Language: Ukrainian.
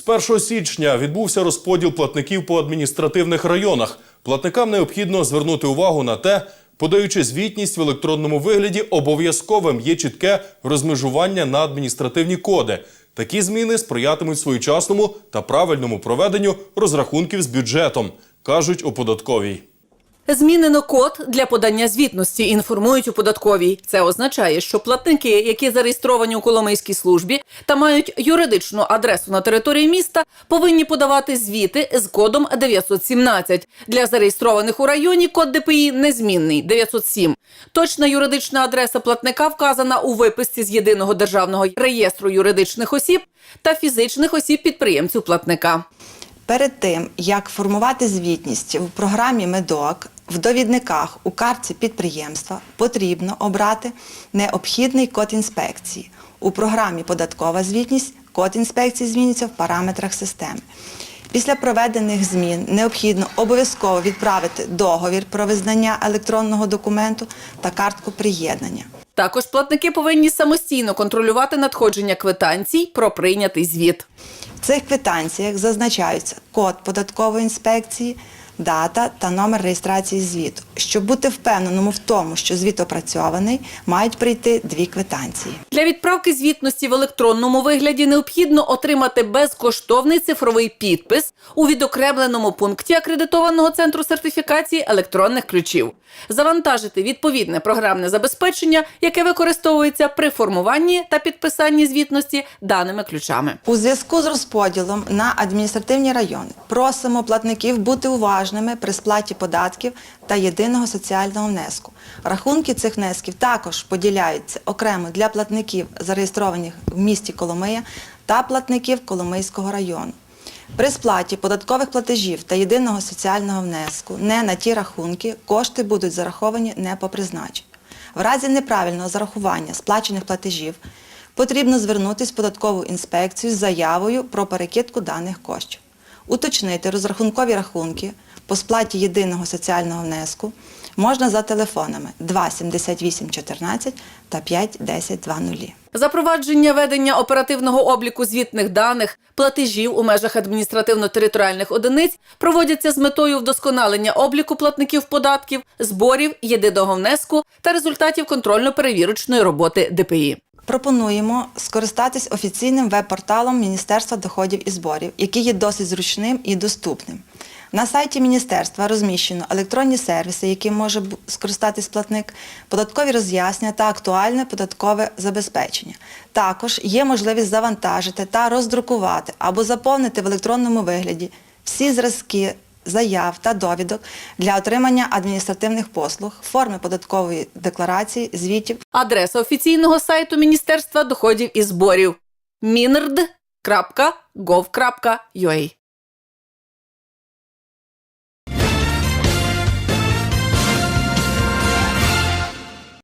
З 1 січня відбувся розподіл платників по адміністративних районах. Платникам необхідно звернути увагу на те, подаючи звітність в електронному вигляді, обов'язковим є чітке розмежування на адміністративні коди. Такі зміни сприятимуть своєчасному та правильному проведенню розрахунків з бюджетом, кажуть у податковій. Змінено код для подання звітності, інформують у податковій. Це означає, що платники, які зареєстровані у Коломийській службі та мають юридичну адресу на території міста, повинні подавати звіти з кодом 917. Для зареєстрованих у районі код ДПІ незмінний 907. Точна юридична адреса платника вказана у виписці з єдиного державного реєстру юридичних осіб та фізичних осіб підприємців платника. Перед тим, як формувати звітність в програмі Медок, в довідниках у картці підприємства потрібно обрати необхідний код інспекції. У програмі Податкова звітність код інспекції зміниться в параметрах системи. Після проведених змін необхідно обов'язково відправити договір про визнання електронного документу та картку приєднання. Також платники повинні самостійно контролювати надходження квитанцій про прийнятий звіт. В цих квитанціях зазначаються код податкової інспекції, дата та номер реєстрації звіту. Щоб бути впевненому в тому, що звіт опрацьований, мають прийти дві квитанції. Для відправки звітності в електронному вигляді необхідно отримати безкоштовний цифровий підпис у відокремленому пункті акредитованого центру сертифікації електронних ключів, завантажити відповідне програмне забезпечення, яке використовується при формуванні та підписанні звітності даними ключами. У зв'язку з розподілом на адміністративні райони просимо платників бути уважними при сплаті податків та єдиного соціального внеску. Рахунки цих внесків також поділяються окремо для платників, зареєстрованих в місті Коломия, та платників Коломийського району. При сплаті податкових платежів та єдиного соціального внеску не на ті рахунки кошти будуть зараховані не по призначенню. В разі неправильного зарахування сплачених платежів потрібно звернутися в податкову інспекцію з заявою про перекидку даних коштів, уточнити розрахункові рахунки по сплаті єдиного соціального внеску можна за телефонами 2 78 14 та 5 10 20. Запровадження ведення оперативного обліку звітних даних, платежів у межах адміністративно-територіальних одиниць проводяться з метою вдосконалення обліку платників податків, зборів, єдиного внеску та результатів контрольно-перевірочної роботи ДПІ. Пропонуємо скористатись офіційним веб-порталом Міністерства доходів і зборів, який є досить зручним і доступним. На сайті міністерства розміщено електронні сервіси, яким може скористатись платник, податкові роз'яснення та актуальне податкове забезпечення. Також є можливість завантажити та роздрукувати або заповнити в електронному вигляді всі зразки заяв та довідок для отримання адміністративних послуг, форми податкової декларації, звітів. Адреса офіційного сайту Міністерства доходів і зборів. Minrd.gov.ua